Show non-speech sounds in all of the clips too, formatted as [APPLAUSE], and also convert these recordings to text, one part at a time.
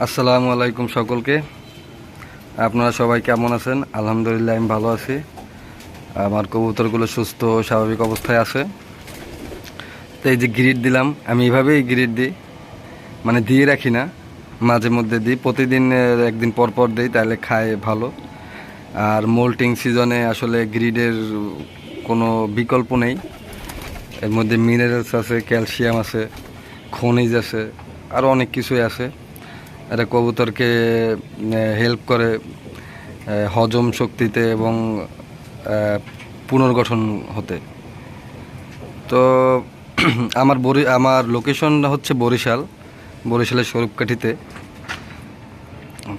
আসসালামু আলাইকুম সকলকে। আপনারা সবাই কেমন আছেন? আলহামদুলিল্লাহ, আমি ভালো আছি। আমার কবুতরগুলো সুস্থ স্বাভাবিক অবস্থায় আছে। তো এই যে গ্রিড দিলাম, আমি এইভাবেই গ্রিড দিই। মানে দিয়ে রাখি না, মাঝে মধ্যে দিই। প্রতিদিন একদিন পর পর দিই, তাহলে খায় ভালো। আর মোল্টিং সিজনে আসলে গ্রিডের কোনো বিকল্প নেই। এর মধ্যে মিনারেলস আছে ক্যালসিয়াম আছে, খনিজ আছে আরও অনেক কিছুই আছে। এটা কবুতরকে হেল্প করে হজম শক্তিতে এবং পুনর্গঠন হতে। তো [CLEARS THROAT] আমার বরি, আমার লোকেশন হচ্ছে বরিশাল, বরিশালের স্বরূপকাঠিতে।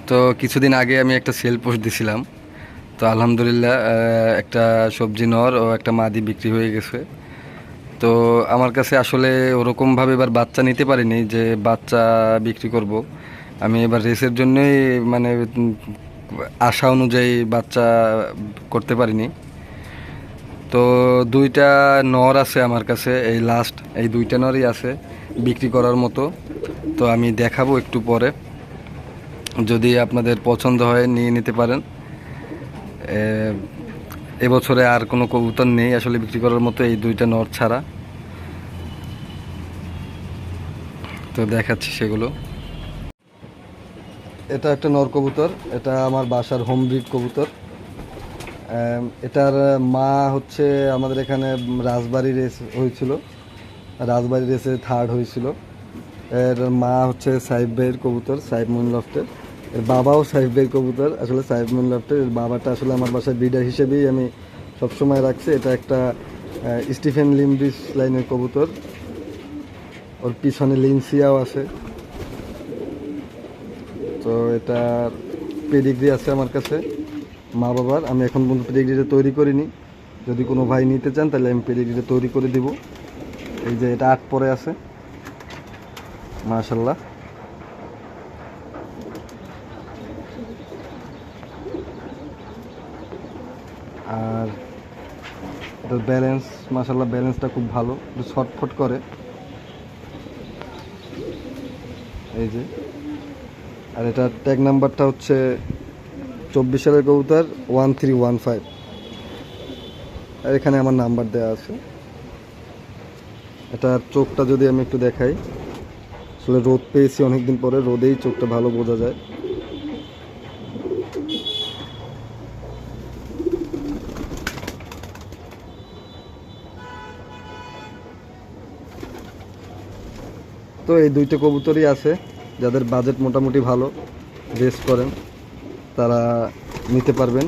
তো কিছুদিন আগে আমি একটা সেল পোস্ট দিছিলাম। তো আলহামদুলিল্লাহ একটা সবজি নর ও একটা মাদি বিক্রি হয়ে গেছে। তো আমার কাছে আসলে ওরকমভাবে এবার বাচ্চা নিতে পারিনি যে বাচ্চা বিক্রি করব। আমি এবার রেসের জন্যই মানে আশা অনুযায়ী বাচ্চা করতে পারিনি। তো দুইটা নর আছে আমার কাছে, এই লাস্ট এই দুইটা নরই আছে বিক্রি করার মতো। তো আমি দেখাবো একটু পরে। যদি আপনাদের পছন্দ হয়, নিয়ে নিতে পারেন। এবছরে আর কোনো কবুতর নেই, আসলে বিক্রি করার মতো এই দুইটা নর ছাড়া। তো দেখাচ্ছি সেগুলো। এটা একটা নর কবুতর, এটা আমার বাসার হোম ব্রিড কবুতর। এটার মা হচ্ছে আমাদের এখানে রাজবাড়ি রেস হয়েছিল, রাজবাড়ি রেসে থার্ড হয়েছিল। এর মা হচ্ছে সাহেব ভাইয়ের কবুতর সাহেব মুন লফটের এর বাবাও সাহেব ভাইয়ের কবুতর, আসলে সাহেব মুন লফটের এর বাবাটা আসলে আমার বাসায় ব্রিডার হিসেবেই আমি সবসময় রাখছি। এটা একটা স্টিফেন লিমব্রিস লাইনের কবুতর। ওর পিছনে লিনসিয়াও আছে। তো এটার পেডিগ্রি আছে আমার কাছে, মা বাবার। আমি এখন পর্যন্ত পেডিগ্রিটা তৈরি করিনি। যদি কোনো ভাই নিতে চান, তাহলে আমি পেডিগ্রিটা তৈরি করে দিব। এই যে এটা আট পরে আছে। মাশাল্লাহ আর এটার ব্যালেন্স মাশাল্লাহ ব্যালেন্সটা খুব ভালো। একটু ছটফট করে। এই যে। আর এটার ট্যাগ নাম্বারটা হচ্ছে চব্বিশ সালের কবুতর ওয়ান থ্রি ওয়ান ফাইভ আর এখানে আমার নাম্বার দেওয়া আছে। এটার চোখটা যদি আমি একটু দেখাই, আসলে রোদ পেয়েছি অনেকদিন পরে, রোদেই চোখটা ভালো বোঝা যায়। তো এই দুইটা কবুতরই আছে। যাদের বাজেট মোটামুটি ভালো রেস্ট করেন, তারা নিতে পারবেন।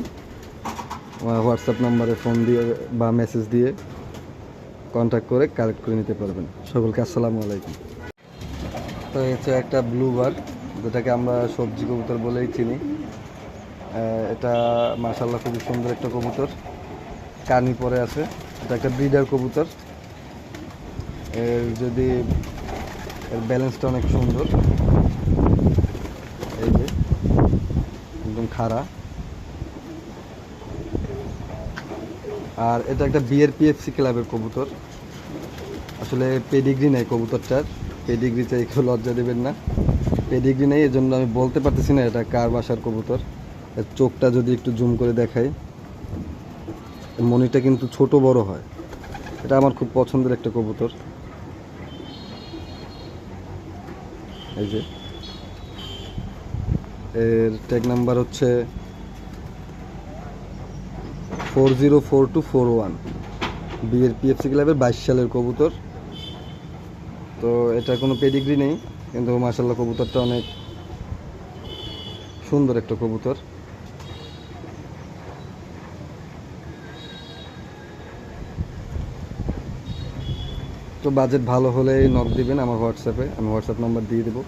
হোয়াটসঅ্যাপ নাম্বারে ফোন দিয়ে বা মেসেজ দিয়ে কন্ট্যাক্ট করে কালেক্ট করে নিতে পারবেন। সকলকে আসসালামু আলাইকুম। তো হচ্ছে একটা ব্লু বার যেটাকে আমরা সবজি কবুতর বলেই চিনি। এটা মার্শাল্লাহ খুবই সুন্দর একটা কবুতর। কানি পরে আছে। এটা একটা ব্রিডার কবুতর। এর যদি, এর ব্যালেন্সটা অনেক সুন্দর এই যে একদম খাড়া। আর এটা একটা বিআরপিএফসি ক্লাবের কবুতর। আসলে পেডিগ্রি নেই কবুতরটার। পেডিগ্রি চাই কেউ লজ্জা দেবেন না। পেডিগ্রি নেই, এজন্য আমি বলতে পারতেছি না এটা কার বাসার কবুতর। চোখটা যদি একটু জুম করে দেখাই। মনিটা কিন্তু ছোট বড় হয়। এটা আমার খুব পছন্দের একটা কবুতর। এই যে। এর ট্যাগ নাম্বার হচ্ছে four zero four two four one বিএর PFC ক্লাবের বাইশ সালের কবুতর। তো এটা কোনো পেডিগ্রি নেই, কিন্তু মার্শাল্লাহ কবুতরটা অনেক সুন্দর একটা কবুতর। তো বাজেট ভালো হলেই নক দিবেন আমার হোয়াটসঅ্যাপে, আমি হোয়াটসঅ্যাপ নাম্বার দিয়ে দেবো।